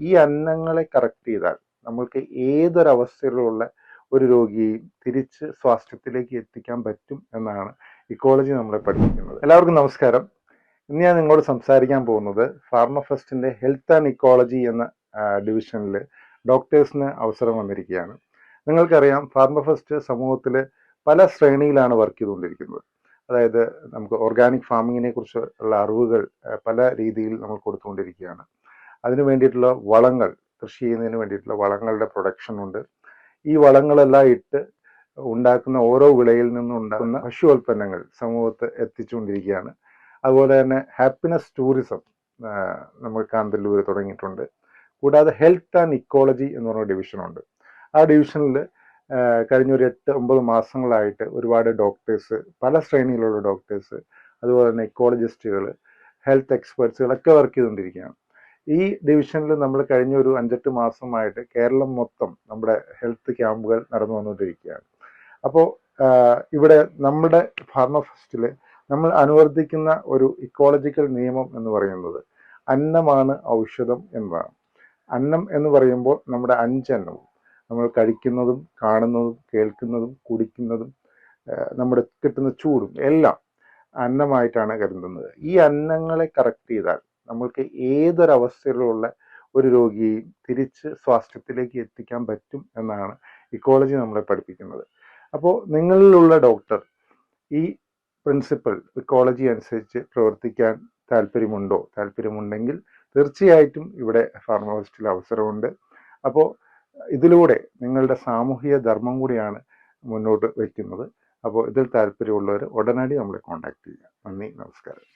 ഈ അന്നങ്ങളെ കറക്റ്റ് ചെയ്താൽ നമ്മൾക്ക് ഏതൊരവസ്ഥയിലുള്ള ഒരു രോഗിയെയും തിരിച്ച് സ്വാസ്ഥ്യത്തിലേക്ക് എത്തിക്കാൻ പറ്റും എന്നാണ് ഇക്കോളജി നമ്മളെ പഠിപ്പിക്കുന്നത്. എല്ലാവർക്കും നമസ്കാരം. ഇന്ന് ഞാൻ നിങ്ങളോട് സംസാരിക്കാൻ പോകുന്നത് ഫാർമഫെസ്റ്റിന്റെ ഹെൽത്ത് ആൻഡ് ഇക്കോളജി എന്ന ഡിവിഷനിൽ ഡോക്ടേഴ്സിന് അവസരം വന്നിരിക്കുകയാണ്. നിങ്ങൾക്കറിയാം ഫാർമഫെസ്റ്റ് സമൂഹത്തിൽ പല ശ്രേണിയിലാണ് വർക്ക് ചെയ്തുകൊണ്ടിരിക്കുന്നത്. അതായത് നമുക്ക് ഓർഗാനിക് ഫാമിങ്ങിനെ കുറിച്ച് ഉള്ള അറിവുകൾ പല രീതിയിൽ നമ്മൾ കൊടുത്തുകൊണ്ടിരിക്കുകയാണ്. അതിനു വേണ്ടിയിട്ടുള്ള വളങ്ങൾ കൃഷി ചെയ്യുന്നതിന് വേണ്ടിയിട്ടുള്ള വളങ്ങളുടെ പ്രൊഡക്ഷൻ ഉണ്ട്. ഈ വളങ്ങളെല്ലാം ഇട്ട് ഉണ്ടാക്കുന്ന ഓരോ വിളയിൽ നിന്നും ഉണ്ടാകുന്ന ഭക്ഷ്യോൽപ്പന്നങ്ങൾ സമൂഹത്ത് എത്തിച്ചുകൊണ്ടിരിക്കുകയാണ്. അതുപോലെ തന്നെ ഹാപ്പിനെസ് ടൂറിസം നമ്മൾ കാന്തല്ലൂർ തുടങ്ങിയിട്ടുണ്ട്. കൂടാതെ ഹെൽത്ത് ആൻഡ് ഇക്കോളജി എന്ന് പറഞ്ഞ ഡിവിഷനുണ്ട് ആ ഡിവിഷനിൽ കഴിഞ്ഞ ഒരു എട്ട് ഒമ്പത് മാസങ്ങളായിട്ട് ഒരുപാട് ഡോക്ടേഴ്സ് പല ശ്രേണിയിലുള്ള ഡോക്ടേഴ്സ് അതുപോലെ തന്നെ ഇക്കോളജിസ്റ്റുകൾ ഹെൽത്ത് എക്സ്പേർട്സുകളൊക്കെ വർക്ക് ചെയ്തുകൊണ്ടിരിക്കുകയാണ്. ഈ ഡിവിഷനിൽ നമ്മൾ കഴിഞ്ഞ ഒരു അഞ്ചെട്ട് മാസമായിട്ട് കേരളം മൊത്തം നമ്മുടെ ഹെൽത്ത് ക്യാമ്പുകൾ നടന്നു വന്നുകൊണ്ടിരിക്കുകയാണ് അപ്പോൾ ഇവിടെ നമ്മുടെ ഫാർമഫെസ്റ്റിൽ നമ്മൾ അനുവർത്തിക്കുന്ന ഒരു ഇക്കോളജിക്കൽ നിയമം എന്ന് പറയുന്നത് അന്നമാണ് ഔഷധം എന്നതാണ്. അന്നം എന്ന് പറയുമ്പോൾ നമ്മുടെ അഞ്ചന്നവും നമ്മൾ കഴിക്കുന്നതും കാണുന്നതും കേൾക്കുന്നതും കുടിക്കുന്നതും നമ്മുടെ കിട്ടുന്ന ചൂടും എല്ലാം അന്നമായിട്ടാണ് കരുതുന്നത്. ഈ അന്നങ്ങളെ കറക്റ്റ് ചെയ്താൽ നമ്മൾക്ക് ഏതൊരവസ്ഥയിലുള്ള ഒരു രോഗിയെയും തിരിച്ച് സ്വാസ്ഥ്യത്തിലേക്ക് എത്തിക്കാൻ പറ്റും എന്നാണ് ഇക്കോളജി നമ്മളെ പഠിപ്പിക്കുന്നത്. അപ്പോൾ നിങ്ങളിലുള്ള ഡോക്ടർ ഈ പ്രിൻസിപ്പൽ ഇക്കോളജി അനുസരിച്ച് പ്രവർത്തിക്കാൻ താല്പര്യമുണ്ടോ? താല്പര്യമുണ്ടെങ്കിൽ തീർച്ചയായിട്ടും ഇവിടെ ഫാർമസിസ്റ്റിൽ അവസരമുണ്ട്. അപ്പോൾ ഇതിലൂടെ നിങ്ങളുടെ സാമൂഹിക ധർമ്മം കൂടിയാണ് മുന്നോട്ട് വയ്ക്കുന്നത്. അപ്പോൾ ഇതിൽ താല്പര്യമുള്ളവർ ഉടനടി നമ്മളെ കോൺടാക്ട് ചെയ്യുക. നന്ദി നമസ്കാരം.